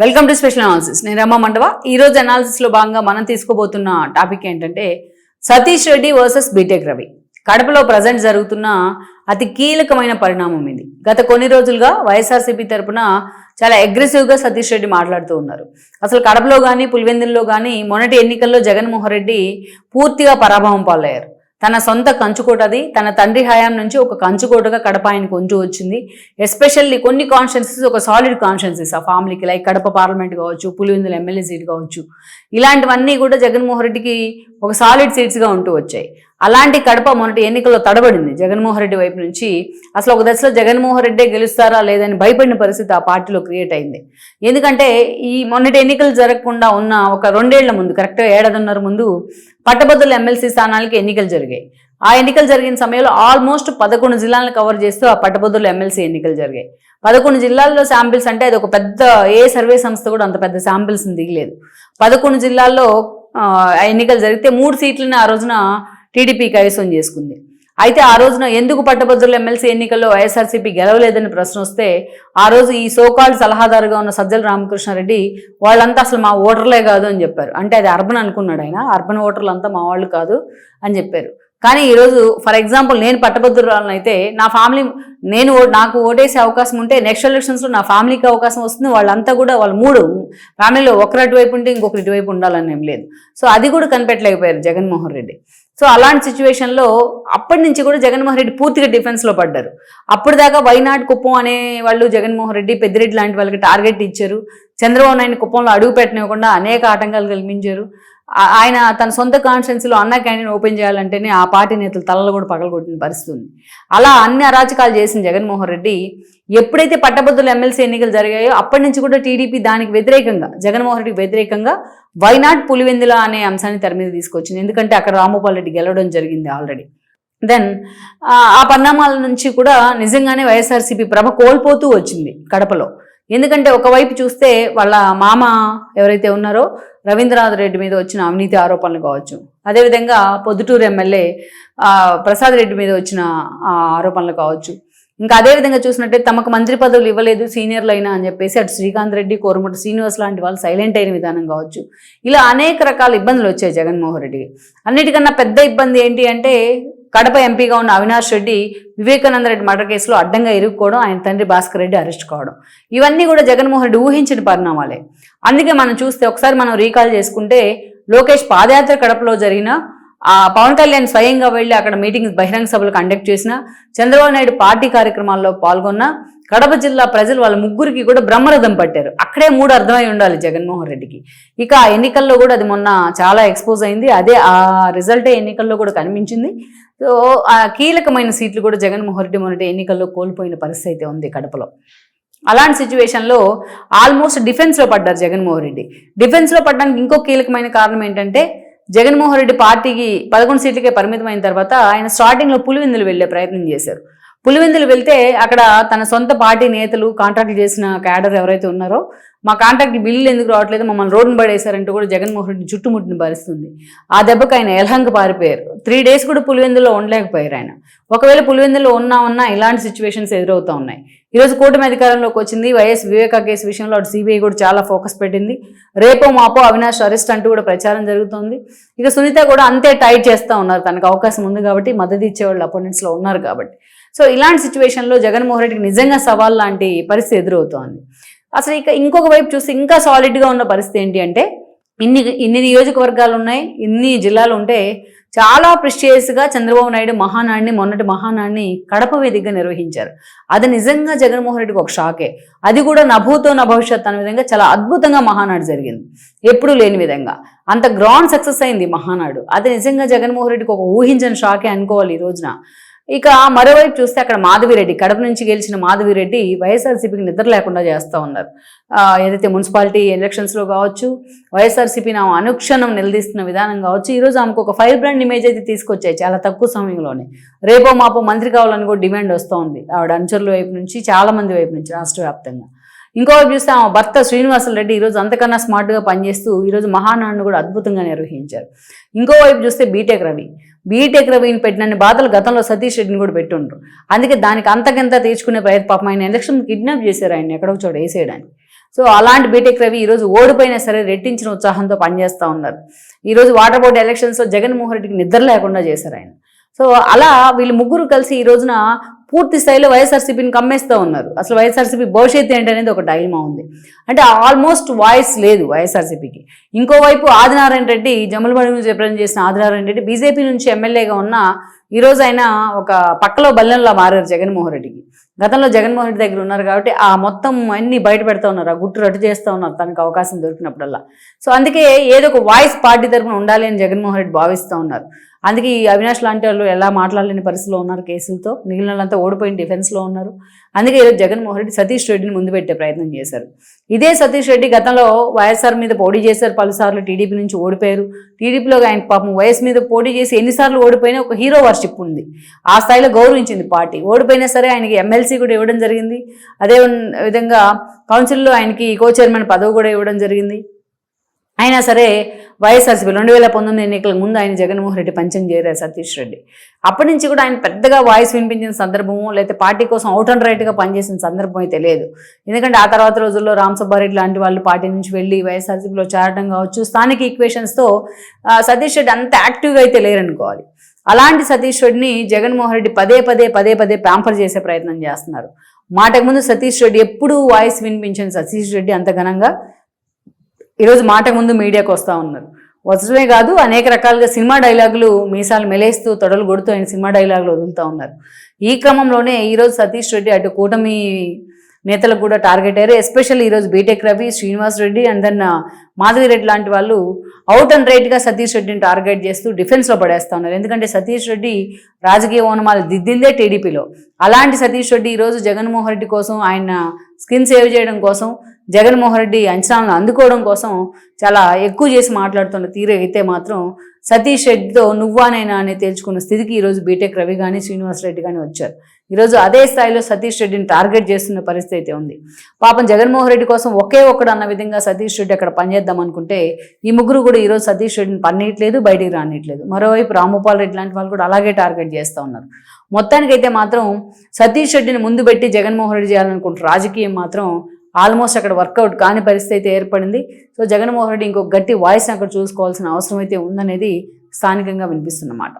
Welcome to special analysis నేను రమ్మ మండవ. ఈ రోజు అనాలిసిస్ భాగంగా మనం తీసుకోబోతున్న టాపిక్ ఏంటంటే సతీష్ రెడ్డి వర్సెస్ బీటెక్ రవి. కడపలో ప్రజెంట్ జరుగుతున్న అతి కీలకమైన పరిణామం ఇది. గత కొన్ని రోజులుగా వైఎస్ఆర్సీపీ తరపున చాలా అగ్రెసివ్గా సతీష్ రెడ్డి మాట్లాడుతూ ఉన్నారు. అసలు కడపలో కానీ పులివెందుల్లో కానీ మొన్నటి ఎన్నికల్లో జగన్మోహన్ రెడ్డి పూర్తిగా పరాభవం పాలయ్యారు. తన సొంత కంచుకోటది తన తండ్రి హయాం నుంచి ఒక కంచుకోటగా కడప ఆయనకు ఉంటూ వచ్చింది. ఎస్పెషల్లీ కొన్ని కాన్స్టిట్యున్సీస్ ఒక సాలిడ్ కాన్స్టిట్యున్సీస్ ఆ ఫ్యామిలీకి లైక్ కడప పార్లమెంట్ కావచ్చు పులివెందుల ఎమ్మెల్యే సీట్ కావచ్చు. ఇలాంటివన్నీ కూడా జగన్మోహన్ రెడ్డికి ఒక సాలిడ్ సీట్స్గా ఉంటూ వచ్చాయి. అలాంటి కడప మొన్నటి ఎన్నికల్లో తడబడింది. జగన్మోహన్ రెడ్డి వైపు నుంచి అసలు ఒక దశలో జగన్మోహన్ రెడ్డే గెలుస్తారా లేదని భయపడిన పరిస్థితి ఆ పార్టీలో క్రియేట్ అయింది. ఎందుకంటే ఈ మొన్నటి ఎన్నికలు జరగకుండా ఉన్న ఒక రెండేళ్ళ ముందు కరెక్ట్గా ఏడాదిన్నర ముందు పట్టభద్రుల ఎమ్మెల్సీ స్థానాలకి ఎన్నికలు జరిగాయి. ఆ ఎన్నికలు జరిగిన సమయంలో ఆల్మోస్ట్ పదకొండు జిల్లాలను కవర్ చేస్తూ ఆ పట్టభద్రుల ఎమ్మెల్సీ ఎన్నికలు జరిగాయి. పదకొండు జిల్లాల్లో శాంపిల్స్ అంటే అది ఒక పెద్ద ఏ సర్వే సంస్థ కూడా అంత పెద్ద శాంపిల్స్ దిగలేదు. పదకొండు జిల్లాల్లో ఆ, ఎన్నికలు జరిగితే మూడు సీట్లని ఆ రోజున టీడీపీ కైవసం చేసుకుంది. అయితే ఆ రోజున ఎందుకు పట్టభద్రుల ఎమ్మెల్సీ ఎన్నికల్లో వైఎస్ఆర్సీపీ గెలవలేదని ప్రశ్న వస్తే ఆ రోజు ఈ సోకాల్డ్ సలహాదారుగా ఉన్న సజ్జల రామకృష్ణారెడ్డి వాళ్ళంతా అసలు మా ఓటర్లే కాదు అని చెప్పారు. అంటే అది అర్బన్ అనుకున్నాడు ఆయన. అర్బన్ ఓటర్లు అంతా మా వాళ్ళు కాదు అని చెప్పారు. కానీ ఈరోజు ఫర్ ఎగ్జాంపుల్ నేను పట్టభద్రురాలను అయితే నా ఫ్యామిలీ నేను ఓ- నాకు ఓటేసే అవకాశం ఉంటే నెక్స్ట్ ఎలక్షన్స్లో నా ఫ్యామిలీకి అవకాశం వస్తుంది. వాళ్ళంతా కూడా వాళ్ళు మూడు ఫ్యామిలీలో ఒకరు అటువైపు ఉంటే ఇంకొకరు ఇటువైపు ఉండాలని ఏం లేదు. సో అది కూడా కనిపెట్టలేకపోయారు జగన్మోహన్ రెడ్డి. సో అలాంటి సిచ్యువేషన్లో అప్పటి నుంచి కూడా జగన్మోహన్ రెడ్డి పూర్తిగా డిఫెన్స్లో పడ్డారు. అప్పుడు దాకా వైనాడ్ కుప్పం అనే వాళ్ళు జగన్మోహన్ రెడ్డి పెద్దిరెడ్డి లాంటి వాళ్ళకి టార్గెట్ ఇచ్చారు. చంద్రబాబు నాయుడు కుప్పంలో అడుగు పెట్టనివ్వకుండా అనేక ఆటంకాలు కల్పించారు ఆయన తన సొంత కాన్ఫరెన్స్లో అన్న క్యాంటీన్ ఓపెన్ చేయాలంటేనే ఆ పార్టీ నేతలు తలలు కూడా పగలగొట్టిన పరిస్థితి ఉంది. అలా అన్ని అరాచకాలు చేసిన జగన్మోహన్ రెడ్డి ఎప్పుడైతే పట్టభద్రుల ఎమ్మెల్సీ ఎన్నికలు జరిగాయో అప్పటి నుంచి కూడా టీడీపీ దానికి వ్యతిరేకంగా జగన్మోహన్ రెడ్డికి వ్యతిరేకంగా వైనాట్ పులివెందుల అనే అంశాన్ని తెర మీద తీసుకొచ్చింది. ఎందుకంటే అక్కడ రామగోపాల్ రెడ్డి గెలవడం జరిగింది ఆల్రెడీ దెన్ ఆ పరిణామాల నుంచి కూడా నిజంగానే వైఎస్ఆర్సీపీ ప్రభ కోల్పోతూ వచ్చింది కడపలో. ఎందుకంటే ఒకవైపు చూస్తే వాళ్ళ మామ ఎవరైతే ఉన్నారో రవీంద్రనాథ్ రెడ్డి మీద వచ్చిన అవినీతి ఆరోపణలు కావచ్చు. అదేవిధంగా పొద్దుటూరు ఎమ్మెల్యే ప్రసాద్ రెడ్డి మీద వచ్చిన ఆరోపణలు కావచ్చు. ఇంకా అదేవిధంగా చూసినట్టే తమకు మంత్రి పదవులు ఇవ్వలేదు సీనియర్లు అయినా అని చెప్పేసి అటు శ్రీకాంత్ రెడ్డి కోరమటి శ్రీనివాస్ లాంటి వాళ్ళు సైలెంట్ అయిన విధానం కావచ్చు. ఇలా అనేక రకాల ఇబ్బందులు వచ్చాయి జగన్మోహన్ రెడ్డికి. అన్నిటికన్నా పెద్ద ఇబ్బంది ఏంటి అంటే కడప ఎంపీగా ఉన్న అవినాష్ రెడ్డి వివేకానంద రెడ్డి మర్డర్ కేసులో అడ్డంగా ఇరుక్కోవడం ఆయన తండ్రి భాస్కర్ రెడ్డి అరెస్ట్ కావడం. ఇవన్నీ కూడా జగన్మోహన్ రెడ్డి ఊహించిన పరిణామాలే. అందుకే మనం చూస్తే ఒకసారి మనం రీకాల్ చేసుకుంటే లోకేష్ పాదయాత్ర కడపలో జరిగిన ఆ పవన్ కళ్యాణ్ స్వయంగా వెళ్ళి అక్కడ మీటింగ్ బహిరంగ సభలు కండక్ట్ చేసిన చంద్రబాబు నాయుడు పార్టీ కార్యక్రమాల్లో పాల్గొన్న కడప జిల్లా ప్రజలు వాళ్ళ ముగ్గురికి కూడా బ్రహ్మరథం పట్టారు. అక్కడే మూడు అర్థమై ఉండాలి జగన్మోహన్ రెడ్డికి. ఇక ఆ ఎన్నికల్లో కూడా అది మొన్న చాలా ఎక్స్పోజ్ అయింది. అదే ఆ రిజల్టే ఎన్నికల్లో కూడా కనిపించింది. సో ఆ కీలకమైన సీట్లు కూడా జగన్మోహన్ రెడ్డి మొన్నటి ఎన్నికల్లో కోల్పోయిన పరిస్థితి అయితే ఉంది కడపలో. అలాంటి సిచ్యువేషన్లో ఆల్మోస్ట్ డిఫెన్స్లో పడ్డారు జగన్మోహన్ రెడ్డి డిఫెన్స్లో పడడానికి ఇంకో కీలకమైన కారణం ఏంటంటే జగన్మోహన్ రెడ్డి పార్టీకి పదకొండు సీట్లకే పరిమితమైన తర్వాత ఆయన స్టార్టింగ్లో పులివెందులు వెళ్ళే ప్రయత్నం చేశారు. పులివెందులు వెళ్తే అక్కడ తన సొంత పార్టీ నేతలు కాంట్రాక్ట్ చేసిన క్యాడర్ ఎవరైతే ఉన్నారో మా కాంట్రాక్ట్ బిల్లులు ఎందుకు రావట్లేదు? మమ్మల్ని రోడ్డును పడేశారంటూ కూడా జగన్మోహన్ రెడ్డి చుట్టుముట్టిని భరిస్తుంది. ఆ దెబ్బకి ఆయన ఎలహంక పారిపోయారు. త్రీ డేస్ కూడా పులివెందులో ఉండలేకపోయారు ఆయన. ఒకవేళ పులివెందులో ఉన్నా ఉన్నా ఇలాంటి సిచ్యువేషన్స్ ఎదురవుతూ ఉన్నాయి. ఈరోజు కూటమి అధికారంలోకి వచ్చింది. వైఎస్ వివేకా కేసు విషయంలో అటు సిబిఐ కూడా చాలా ఫోకస్ పెట్టింది. రేపో మాపో అవినాష్ అరెస్ట్ అంటూ కూడా ప్రచారం జరుగుతోంది. ఇక సునీత కూడా అంతే టైట్ చేస్తూ ఉన్నారు. తనకు అవకాశం ఉంది కాబట్టి మద్దతు ఇచ్చేవాళ్ళు అపోనెంట్స్లో ఉన్నారు కాబట్టి. సో ఇలాంటి సిచ్యువేషన్లో జగన్మోహన్ రెడ్డికి నిజంగా సవాల్ లాంటి పరిస్థితి ఎదురవుతోంది. అసలు ఇక ఇంకొక వైపు చూస్తే ఇంకా సాలిడ్గా ఉన్న పరిస్థితి ఏంటి అంటే ఇన్ని ఇన్ని నియోజకవర్గాలు ఉన్నాయి ఇన్ని జిల్లాలు ఉంటే చాలా ప్రిస్టియస్గా చంద్రబాబు నాయుడు మహానాడిని మొన్నటి మహానాడిని కడప వేదికగా నిర్వహించారు. అది నిజంగా జగన్మోహన్ రెడ్డికి ఒక షాకే అది కూడా నభూతో నా భవిష్యత్ అనే విధంగా చాలా అద్భుతంగా మహానాడు జరిగింది. ఎప్పుడూ లేని విధంగా. అంత గ్రాండ్ సక్సెస్ అయింది మహానాడు. అది నిజంగా జగన్మోహన్ రెడ్డికి ఒక ఊహించని షాకే అనుకోవాలి ఈ రోజున. ఇక మరోవైపు చూస్తే అక్కడ మాధవిరెడ్డి కడప నుంచి గెలిచిన మాధవిరెడ్డి వైఎస్ఆర్సీపీకి నిద్ర లేకుండా చేస్తూ ఉన్నారు. ఏదైతే మున్సిపాలిటీ ఎలక్షన్స్లో కావచ్చు వైఎస్ఆర్సీపీని ఆమె అనుక్షణం నిలదీస్తున్న విధానం కావచ్చు ఈరోజు ఆమెకు ఒక ఫైర్ బ్రాండ్ ఇమేజ్ అయితే తీసుకొచ్చాయి చాలా తక్కువ సమయంలోనే. రేపో మాపో మంత్రి కావాలని కూడా డిమాండ్ వస్తూ ఉంది ఆవిడ అనుచరుల వైపు నుంచి చాలా మంది వైపు నుంచి రాష్ట్ర వ్యాప్తంగా. ఇంకోవైపు చూస్తే ఆమె భర్త శ్రీనివాసులు రెడ్డి ఈరోజు అంతకన్నా స్మార్ట్గా పనిచేస్తూ ఈరోజు మహానాడును కూడా అద్భుతంగా నిర్వహించారు. ఇంకోవైపు చూస్తే బీటెక్ రవి. బీటెక్ రవిని పెట్టినన్ని బాధలు గతంలో సతీష్ రెడ్డిని కూడా పెట్టుండ్రు. అందుకే దానికి అంతకింత తీర్చుకునే ప్రయత్నం పాపం ఆయన ఎలక్షన్ కిడ్నాప్ చేశారు ఆయన ఎక్కడో చోట వేసేయడానికి. సో అలాంటి బీటెక్ రవి ఈరోజు ఓడిపోయినా సరే రెట్టించిన ఉత్సాహంతో పనిచేస్తూ ఉన్నారు. ఈరోజు వాటర్ బోర్డు ఎలక్షన్స్లో జగన్మోహన్ రెడ్డికి నిద్ర లేకుండా చేశారు ఆయన. సో అలా వీళ్ళు ముగ్గురు కలిసి ఈ రోజున పూర్తి స్థాయిలో వైఎస్ఆర్సీపీని కమ్మేస్తూ ఉన్నారు. అసలు వైఎస్ఆర్సీపీ భవిష్యత్తు ఏంటనేది ఒక డైల్మా ఉంది. అంటే ఆల్మోస్ట్ వాయిస్ లేదు వైఎస్ఆర్సీపీకి. ఇంకోవైపు ఆదినారాయణ రెడ్డి జమలబడి నుంచి రిప్రజెంట్ చేసిన ఆదినారాయణ రెడ్డి బీజేపీ నుంచి ఎమ్మెల్యేగా ఉన్న ఈ రోజు ఆయన ఒక పక్కలో బల్లెంలా మారారు జగన్మోహన్ రెడ్డికి. గతంలో జగన్మోహన్ రెడ్డి దగ్గర ఉన్నారు కాబట్టి ఆ మొత్తం అన్ని బయట పెడతా ఉన్నారు ఆ గుట్టు రట్టు చేస్తూ ఉన్నారు తనకు అవకాశం దొరికినప్పుడల్లా. సో అందుకే ఏదో ఒక వాయిస్ పార్టీ తరఫున ఉండాలి అని జగన్మోహన్ రెడ్డి భావిస్తూ ఉన్నారు. అందుకే ఈ అవినాష్ లాంటి వాళ్ళు ఎలా మాట్లాడలేని పరిస్థితిలో ఉన్నారు కేసులతో మిగిలిన వాళ్ళంతా ఓడిపోయిన డిఫెన్స్లో ఉన్నారు. అందుకే ఈరోజు జగన్మోహన్ రెడ్డి సతీష్ రెడ్డిని ముందు పెట్టే ప్రయత్నం చేశారు. ఇదే సతీష్ రెడ్డి గతంలో వైఎస్ఆర్ మీద పోటీ చేశారు పలుసార్లు టీడీపీ నుంచి ఓడిపోయారు. టీడీపీలో ఆయన పాపం వయస్ మీద పోటీ చేసి ఎన్నిసార్లు ఓడిపోయినా ఒక హీరో వర్షిప్ ఉంది. ఆ స్థాయిలో గౌరవించింది పార్టీ. ఓడిపోయినా సరే ఆయనకి ఎల్సీ కూడా ఇవ్వడం జరిగింది. అదే విధంగా కౌన్సిల్లో ఆయనకి కో చైర్మన్ పదవి కూడా ఇవ్వడం జరిగింది. అయినా సరే వైఎస్ఆర్సీపీ రెండు వేల పంతొమ్మిది ఎన్నికల ముందు ఆయన జగన్మోహన్ రెడ్డి పంచం చేరారు సతీష్ రెడ్డి. అప్పటి నుంచి కూడా ఆయన పెద్దగా వాయిస్ వినిపించిన సందర్భము లేకపోతే పార్టీ కోసం అవుట్ అండ్ రైట్గా పనిచేసిన సందర్భం అయితే లేదు. ఎందుకంటే ఆ తర్వాత రోజుల్లో రామ్ సుబ్బారెడ్డి లాంటి వాళ్ళు పార్టీ నుంచి వెళ్ళి వైఎస్ఆర్సీపీలో చేరడం కావచ్చు స్థానిక ఈక్వేషన్స్తో సతీష్ రెడ్డి అంత యాక్టివ్గా అయితే లేరనుకోవాలి. అలాంటి సతీష్ రెడ్డిని జగన్మోహన్ రెడ్డి పదే పదే పదే పదే ప్యాంపర్ చేసే ప్రయత్నం చేస్తున్నారు. మాటకు ముందు సతీష్ రెడ్డి ఎప్పుడూ వాయిస్ వినిపించిన సతీష్ రెడ్డి అంత ఘనంగా ఈరోజు మాటకు ముందు మీడియాకు వస్తూ ఉన్నారు. వస్తమే కాదు అనేక రకాలుగా సినిమా డైలాగులు మీసాలు మెలేస్తూ తొడలు కొడుతూ ఆయన సినిమా డైలాగులు వదులుతూ ఉన్నారు. ఈ క్రమంలోనే ఈరోజు సతీష్ రెడ్డి అటు కూటమి నేతలకు కూడా టార్గెట్ అయ్యారు. ఎస్పెషల్లీ ఈరోజు BTech Ravi Srinivas Reddy and then Madhavi Reddy లాంటి వాళ్ళు అవుట్ అండ్ రైట్గా సతీష్ రెడ్డిని టార్గెట్ చేస్తూ డిఫెన్స్లో పడేస్తా ఉన్నారు ఎందుకంటే సతీష్ రెడ్డి రాజకీయ ఓనమాలు దిద్దిందే టీడీపీలో. అలాంటి సతీష్ రెడ్డి ఈరోజు జగన్మోహన్ రెడ్డి కోసం ఆయన స్కిన్ సేవ్ చేయడం కోసం జగన్మోహన్ రెడ్డి అంచనాలను అందుకోవడం కోసం చాలా ఎక్కువ చేసి మాట్లాడుతున్న తీరే అయితే మాత్రం సతీష్ రెడ్డితో నువ్వానైనా అని తేల్చుకున్న స్థితికి ఈరోజు బీటెక్ రవి కానీ శ్రీనివాస్ రెడ్డి కానీ వచ్చారు. ఈరోజు అదే స్థాయిలో సతీష్ రెడ్డిని టార్గెట్ చేస్తున్న పరిస్థితి అయితే ఉంది. పాపం జగన్మోహన్ రెడ్డి కోసం ఒకే ఒక్కడు అన్న విధంగా సతీష్ రెడ్డి అక్కడ పనిచేద్దాం అనుకుంటే ఈ ముగ్గురు కూడా ఈరోజు సతీష్ రెడ్డిని పనియట్లేదు బయటికి రానియట్లేదు. మరోవైపు రామగోపాల్ రెడ్డి లాంటి వాళ్ళు కూడా అలాగే టార్గెట్ చేస్తూ ఉన్నారు. మొత్తానికైతే మాత్రం సతీష్ రెడ్డిని ముందు పెట్టి జగన్మోహన్ రెడ్డి చేయాలనుకుంటున్న రాజకీయం మాత్రం ఆల్మోస్ట్ అక్కడ వర్కౌట్ కాని పరిస్థితి అయితే ఏర్పడింది. సో జగన్మోహన్ రెడ్డి ఇంకొక గట్టి వాయిస్ అక్కడ చూసుకోవాల్సిన అవసరం అయితే ఉందనేది స్థానికంగా వినిపిస్తున్నమాట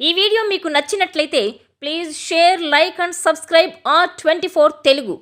ఈ వీడియో మీకు నచ్చినట్లయితే please share like and subscribe R twenty Telugu.